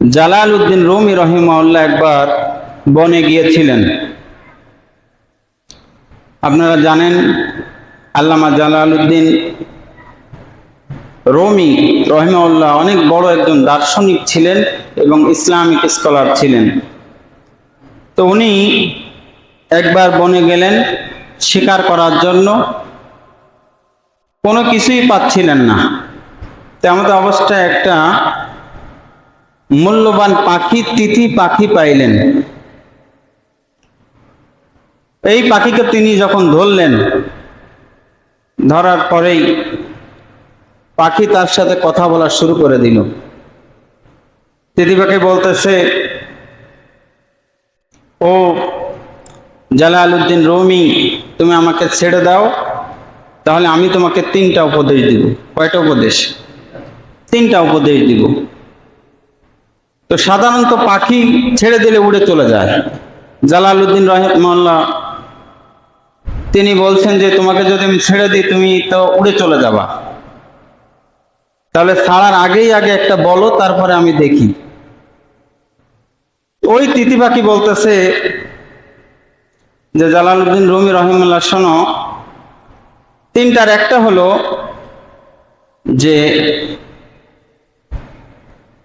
জালাল উদ্দিন রুমি রহিমাউল্লাহ একবার বনে গিয়েছিলেন। আপনারা জানেন আল্লামা জালাল উদ্দিন রমি রহিমাউল্লাহ অনেক বড় একজন দার্শনিক ছিলেন এবং ইসলামিক স্কলার ছিলেন। তো উনি একবার বনে গেলেন শিকার করার জন্য। কোনো কিছুই পাচ্ছিলেন না। তেমন অবস্থায় একটা মূল্যবান পাখি, তিথি পাখি পাইলেন। এই পাখিকে তিনি যখন ধরলেন, ধরার পরেই পাখি তার সাথে কথা বলা শুরু করে দিল। তিথি পাখি বলতেছে, ও জালাল উদ্দিন রমি, তুমি আমাকে ছেড়ে দাও, তাহলে আমি তোমাকে তিনটা উপদেশ দিব, কয়টা উপদেশ? তিনটা উপদেশ দিব। তো সাধারণত পাখি ছেড়ে দিলে উড়ে চলে যায়। জালালউদ্দিন রহমাল্লাহ তিনি বলছেন যে, তোমাকে যদি আমি ছেড়ে দিই, তুমি তো উড়ে চলে যাবা। তাহলে ছাড়ার আগেই আগে একটা বলো, তারপরে আমি দেখি। ওই তিতি পাখি বলতেছে যে, জালালউদ্দিন রুমি রহিমুল্লাহ শোনো, তিনটার একটা হলো যে,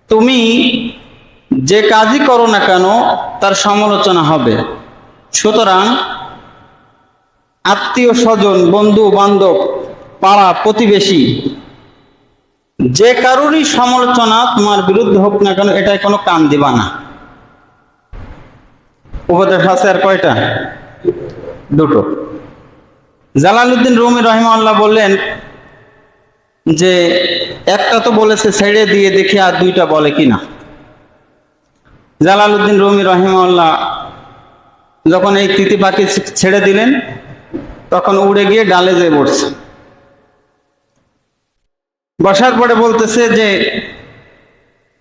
তুমি যে কাজই করো না কেন, তার সমালোচনা হবে। সুতরাং আত্মীয় স্বজন, বন্ধু, বান্ধব, পাড়া, প্রতিবেশী, যে কারোরই সমালোচনা তোমার বিরুদ্ধে হোক না কেন, এটাই কোনো কান দিবা না। উপদেশ আছে আর কয়টা? দুটো। জালালউদ্দিন রুমি রহিমাল্লাহ বললেন যে, একটা তো বলেছে ছেড়ে দিয়ে দেখি আর দুইটা বলে কিনা। জালালউদ্দিন রুমি রহিমাল্লাহ যখন এই তিতি পাখি ছেড়ে দিলেন, তখন উড়ে গিয়ে ডালে যেয়ে বসছে বসার পরে বলতেছে যে,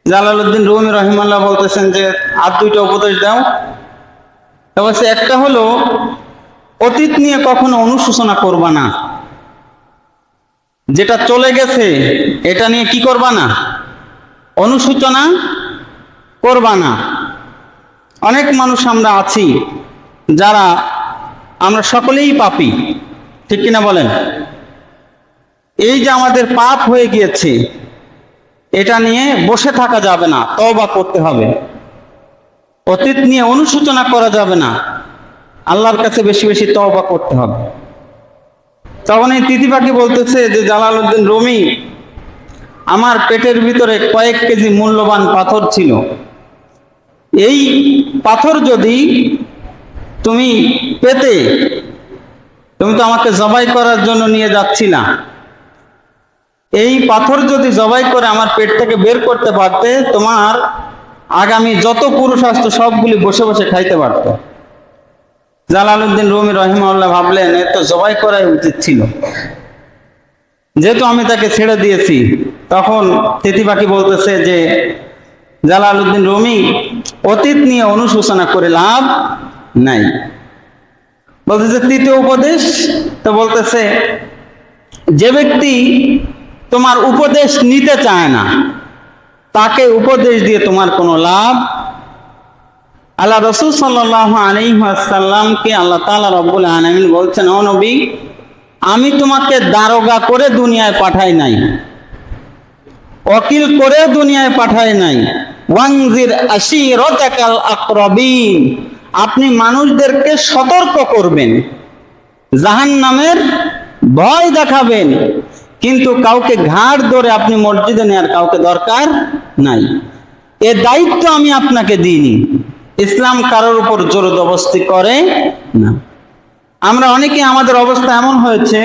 জালালউদ্দিন রুমি রহিমাল্লাহ বলতেছেন যে, আর দুইটা উপদেশ দাও। বলছে, একটা হলো, অতীত নিয়ে কখনো অনুশোচনা করবা না। যেটা চলে গেছে, এটা নিয়ে কি করবা না? অনুশোচনা করবা না। অনেক মানুষ আমরা আছি যারা আমরা সকলেই পাপি। ঠিক কিনা বলেন? এই যে আমাদের পাপ হয়ে গিয়েছে, এটা নিয়ে বসে থাকা যাবে না, তওবা করতে হবে। অতীত নিয়ে অনুশোচনা করা যাবে না, আল্লাহর কাছে বেশি বেশি তওবা করতে হবে। তখন এই তিথি পাখি বলতেছে যে জালাল উদ্দিন রমি, আমার পেটের ভিতরে কয়েক কেজি মূল্যবান পাথর ছিল। এই পাথর যদি তুমি পেতে, তুমি তো আমাকে জবাই করার জন্য নিয়ে যাচ্ছি না এই পাথর যদি জবাই করে আমার পেট থেকে বের করতে পারতে, তোমার আগামী যত পুরুষ আসতো সবগুলি বসে বসে খাইতে পারতো। জালালউদ্দিন রুমি রহিমাউল্লাহ ভাবলেন, এ তো জবাই করাই উচিত ছিল। যেহেতু আমি তাকে ছেড়ে দিয়েছি, তখন তিথি পাখি বলতেছে যে জালালউদ্দিন রুমি অতীত নিয়ে অনুশোচনা করে লাভ নাই। বলতেছে, তৃতীয় উপদেশ? তো বলতেছে, যে ব্যক্তি তোমার উপদেশ নিতে চায় না, তাকে উপদেশ দিয়ে তোমার কোনো লাভ আল্লাহ রসুল সাল্লাহ আলিহাসাল্লামকে আল্লাহ তালা রব্বুল আলমিন বলছেন, ও নবী, আমি তোমাকে দারোগা করে দুনিয়ায় পাঠাই নাই, অকিল করে দুনিয়ায় পাঠাই নাই ওয়াংজির আপনি মানুষদেরকে সতর্ক করবেন জাহান নামের ভয় দেখাবেন, কিন্তু কাউকে ঘাড় ধরে আপনি মসজিদে নেওয়ার কাউকে দরকার নাই। এ দায়িত্ব আমি আপনাকে দিইনি। ইসলাম কারোর উপর জোরদবস্তি করে না। আমরা অনেকে আমাদের অবস্থা এমন হয়েছে